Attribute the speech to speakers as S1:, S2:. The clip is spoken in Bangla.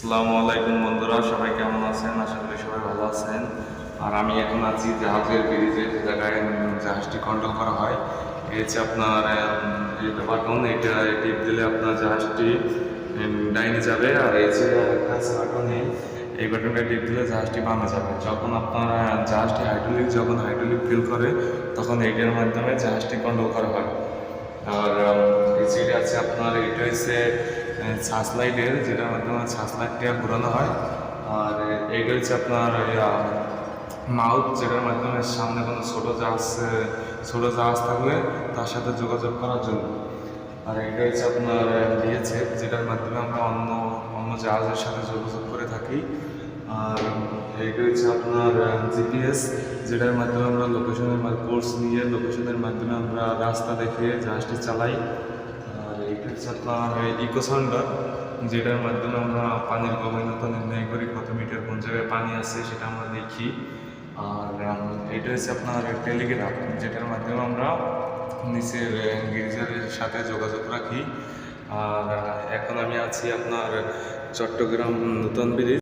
S1: আসসালামু আলাইকুম বন্ধুরা, সবাই কেমন আছেন? আশা করি সবাই ভালো আছেন। আর আমি এখন আছি জাহাজের ব্রিজে জায়গায় জাহাজটি কন্ট্রোল করা হয়। এই হচ্ছে আপনার এটা বাটন এটা টিপ দিলে আপনার জাহাজটি ডাইনে যাবে, আর এই যে একটা বাটনে এই বাটনটা টিপ দিলে জাহাজটি বামে যাবে। যখন আপনার জাহাজটি হাইড্রোলিক যখন হাইড্রোলিক ফিল করে, তখন এইটার মাধ্যমে জাহাজটি কন্ট্রোল করা হয়। আর উম, আছে আপনার এটা হচ্ছে লাইটের যেটার মাধ্যমে লাইটটা ঘুরানো হয়। আর এইটা হচ্ছে আপনার মাউথ যেটার মাধ্যমে সামনে কোনো ছোটো জাহাজ ছোটো জাহাজ থাকলে তার সাথে যোগাযোগ করার জন্য। আর এটা হচ্ছে আপনার দিয়েছে যেটার মাধ্যমে আমরা অন্য অন্য জাহাজের সাথে যোগাযোগ করে থাকি। আর এইটা হচ্ছে আপনার জিপিএস যেটার মাধ্যমে আমরা লোকেশনের কোর্স নিয়ে লোকেশনের মাধ্যমে আমরা রাস্তা দেখে জাহাজটি চালাই। আর এইটা হচ্ছে আপনার ইকো সাউন্ডার যেটার মাধ্যমে আমরা পানির গভীরতা নির্ণয় করি, কত মিটার কোন জায়গায় পানি আছে সেটা আমরা দেখি। আর এটা হচ্ছে আপনার টেলিগ্রাফ যেটার মাধ্যমে আমরা নিচের গির্জারের সাথে যোগাযোগ রাখি। আর, এখন আমি আছি আপনার চট্টগ্রাম নতুন ব্রিজ।